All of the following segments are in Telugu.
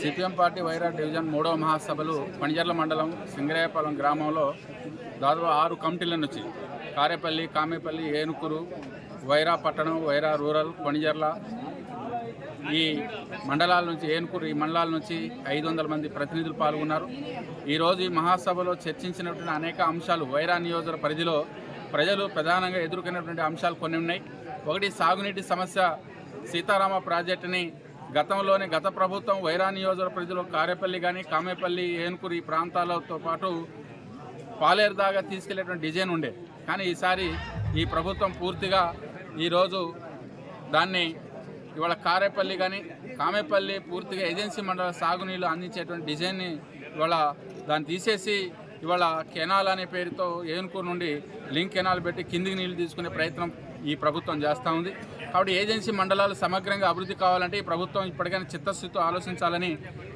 సిపిఎం పార్టీ వైరా డివిజన్ మూడవ మహాసభలు పణిజర్ల మండలం సింగరాయపాలెం గ్రామంలో దాదాపు ఆరు కమిటీల నుంచి కారేపల్లి కామేపల్లి ఏనుకూరు వైరా పట్టణం వైరా రూరల్ కొణిజర్ల ఈ మండలాల నుంచి ఏనుకూరు ఈ మండలాల నుంచి ఐదు వందల మంది ప్రతినిధులు పాల్గొన్నారు. ఈరోజు ఈ మహాసభలో చర్చించినటువంటి అనేక అంశాలు వైరా నియోజక పరిధిలో ప్రజలు ప్రధానంగా ఎదుర్కొన్నటువంటి అంశాలు కొన్ని ఉన్నాయి. ఒకటి సాగునీటి సమస్య సీతారామ ప్రాజెక్టుని గతంలోనే గత ప్రభుత్వం వైరా నియోజక ప్రజలు కారేపల్లి కానీ కామేపల్లి ఏనుకూరు ఈ ప్రాంతాలతో పాటు పాలేరు దాకా తీసుకెళ్ళేటువంటి డిజైన్ ఉండే. కానీ ఈసారి ఈ ప్రభుత్వం పూర్తిగా ఈరోజు దాన్ని ఇవాళ కారేపల్లి కానీ కామేపల్లి పూర్తిగా ఏజెన్సీ మండల సాగునీళ్ళు అందించేటువంటి డిజైన్ని ఇవాళ దాన్ని తీసేసి ఇవాళ కెనాల్ అనే పేరుతో ఏనుకూరు నుండి లింక్ కెనాల్ పెట్టి కిందికి నీళ్ళు తీసుకునే ప్రయత్నం ఈ ప్రభుత్వం చేస్తూ ఉంది. కాబట్టి ఏజెన్సీ మండలాలు సమగ్రంగా అభివృద్ధి కావాలంటే ఈ ప్రభుత్వం ఇప్పటికైనా చిత్తశుద్ధితో ఆలోచించాలని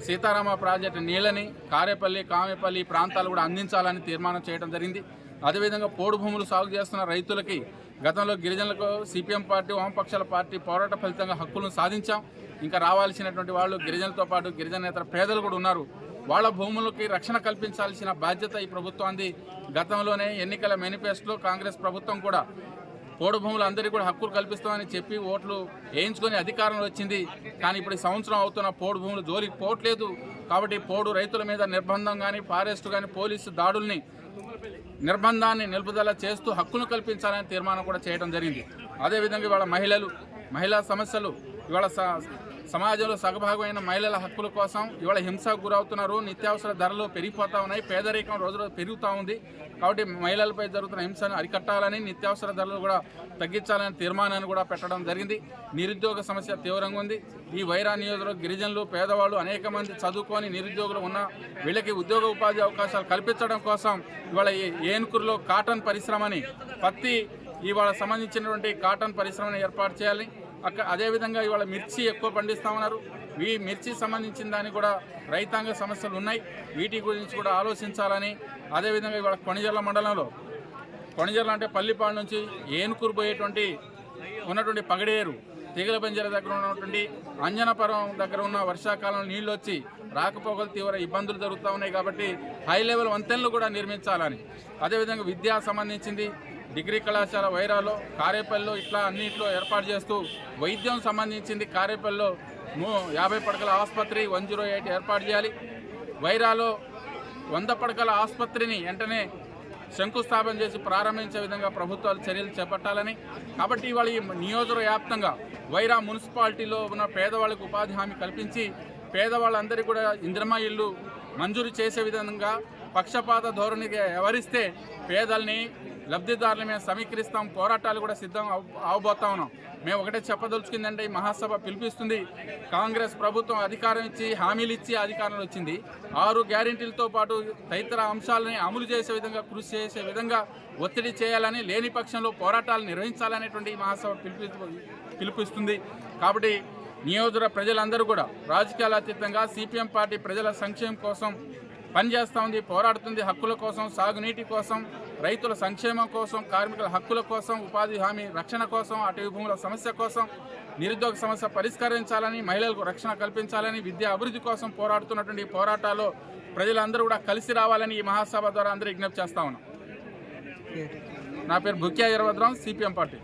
సీతారామ ప్రాజెక్టు నీళ్ళని కారేపల్లి కామేపల్లి ప్రాంతాలు కూడా అందించాలని తీర్మానం చేయడం జరిగింది. అదేవిధంగా పోడు భూములు సాగు చేస్తున్న రైతులకి గతంలో గిరిజనులకు సిపిఎం పార్టీ వామపక్షాల పార్టీ పోరాట ఫలితంగా హక్కులను సాధించాం. ఇంకా రావాల్సినటువంటి వాళ్ళు గిరిజనులతో పాటు గిరిజనేతర పేదలు కూడా ఉన్నారు. వాళ్ళ భూములకి రక్షణ కల్పించాల్సిన బాధ్యత ఈ ప్రభుత్వాన్ని గతంలోనే ఎన్నికల మేనిఫెస్టోలో కాంగ్రెస్ ప్రభుత్వం కూడా పోడుభూములు అందరికీ కూడా హక్కులు కల్పిస్తామని చెప్పి ఓట్లు వేయించుకొని అధికారంలో వచ్చింది. కానీ ఇప్పుడు సంవత్సరం అవుతున్న పోడు భూములు జోలికి పోవట్లేదు. కాబట్టి పోడు రైతుల మీద నిర్బంధం కానీ ఫారెస్ట్ కానీ పోలీసు దాడుల్ని నిర్బంధాన్ని నిలుపుదల చేస్తూ హక్కును కల్పించాలని తీర్మానం కూడా చేయడం జరిగింది. అదేవిధంగా ఇవాళ మహిళలు మహిళా సమస్యలు ఇవాళ సమాజంలో సగభాగమైన మహిళల హక్కుల కోసం ఇవాళ హింసకు గురవుతున్నారు. నిత్యావసర ధరలు పెరిగిపోతా ఉన్నాయి. పేదరికం రోజు రోజు పెరుగుతూ ఉంది. కాబట్టి మహిళలపై జరుగుతున్న హింసను అరికట్టాలని నిత్యావసర ధరలు కూడా తగ్గించాలని తీర్మానాన్ని కూడా పెట్టడం జరిగింది. నిరుద్యోగ సమస్య తీవ్రంగా ఉంది. ఈ వైరా నియోజకవర్గ గిరిజనులు పేదవాళ్ళు అనేక మంది చదువుకొని నిరుద్యోగులు ఉన్న వీళ్ళకి ఉద్యోగ ఉపాధి అవకాశాలు కల్పించడం కోసం ఇవాళ ఏనుకూరులో కాటన్ పరిశ్రమని పత్తి ఇవాళ సంబంధించినటువంటి కాటన్ పరిశ్రమను ఏర్పాటు చేయాలి. అక్కడ అదేవిధంగా ఇవాళ మిర్చి ఎక్కువ పండిస్తామన్నారు ఈ మిర్చి సంబంధించిన దానికి కూడా రైతాంగ సమస్యలు ఉన్నాయి. వీటి గురించి కూడా ఆలోచించాలని అదేవిధంగా ఇవాళ కొణిజర్ల మండలంలో కొణిజర్ల అంటే పల్లిపాడు నుంచి ఏనుకూరు పోయేటువంటి ఉన్నటువంటి పగడేరు తీగల బంజర దగ్గర ఉన్నటువంటి అంజనపురం దగ్గర ఉన్న వర్షాకాలంలో నీళ్ళు వచ్చి రాకపోకలు తీవ్ర ఇబ్బందులు జరుగుతూ ఉన్నాయి కాబట్టి హై లెవెల్ వంతెనలు కూడా నిర్మించాలని అదేవిధంగా విద్యా సంబంధించింది డిగ్రీ కళాశాల వైరాలో కారేపల్లిలో ఇట్లా అన్నింటిలో ఏర్పాటు చేస్తూ వైద్యం సంబంధించింది కారేపల్లిలో ము- యాభై పడకల ఆసుపత్రి వన్ జీరో ఎయిట్ ఏర్పాటు చేయాలి. వైరాలో వంద పడకల ఆసుపత్రిని వెంటనే శంకుస్థాపన చేసి ప్రారంభించే విధంగా ప్రభుత్వాలు చర్యలు చేపట్టాలని. కాబట్టి ఇవాళ ఈ నియోజకవ్యాప్తంగా వైరా మున్సిపాలిటీలో ఉన్న పేదవాళ్ళకు ఉపాధి హామీ కల్పించి పేదవాళ్ళందరికీ కూడా ఇంద్రమ ఇల్లు మంజూరు చేసే విధంగా పక్షపాత ధోరణిగా వ్యవహరిస్తే పేదల్ని లబ్ధిదారుల మేము సమీకరిస్తాం పోరాటాలు కూడా సిద్ధం అవబోతా ఉన్నాం. మేము ఒకటే చెప్పదలుచుకుందంటే ఈ మహాసభ పిలిపిస్తుంది. కాంగ్రెస్ ప్రభుత్వం అధికారం ఇచ్చి హామీలు ఇచ్చి అధికారంలో వచ్చింది. ఆరు గ్యారెంటీలతో పాటు తదితర అంశాలని అమలు చేసే విధంగా కృషి చేసే విధంగా ఒత్తిడి చేయాలని లేని పక్షంలో పోరాటాలు నిర్వహించాలనేటువంటి ఈ మహాసభ పిలిపి పిలిపిస్తుంది. కాబట్టి నియోజక ప్రజలందరూ కూడా రాజకీయాల అతీతంగా సిపిఎం పార్టీ ప్రజల సంక్షేమం కోసం పనిచేస్తూ ఉంది పోరాడుతుంది హక్కుల కోసం సాగునీటి కోసం రైతుల సంక్షేమం కోసం కార్మికుల హక్కుల కోసం ఉపాధి హామీ రక్షణ కోసం అటవీ భూముల సమస్య కోసం నిరుద్యోగ సమస్య పరిష్కరించాలని మహిళలకు రక్షణ కల్పించాలని విద్యా అభివృద్ధి కోసం పోరాడుతున్నటువంటి ఈ పోరాటాల్లో ప్రజలందరూ కూడా కలిసి రావాలని ఈ మహాసభ ద్వారా అందరూ విజ్ఞప్తి చేస్తా ఉన్నాం. నా పేరు భుక్యా వీరభద్రం సిపిఎం పార్టీ.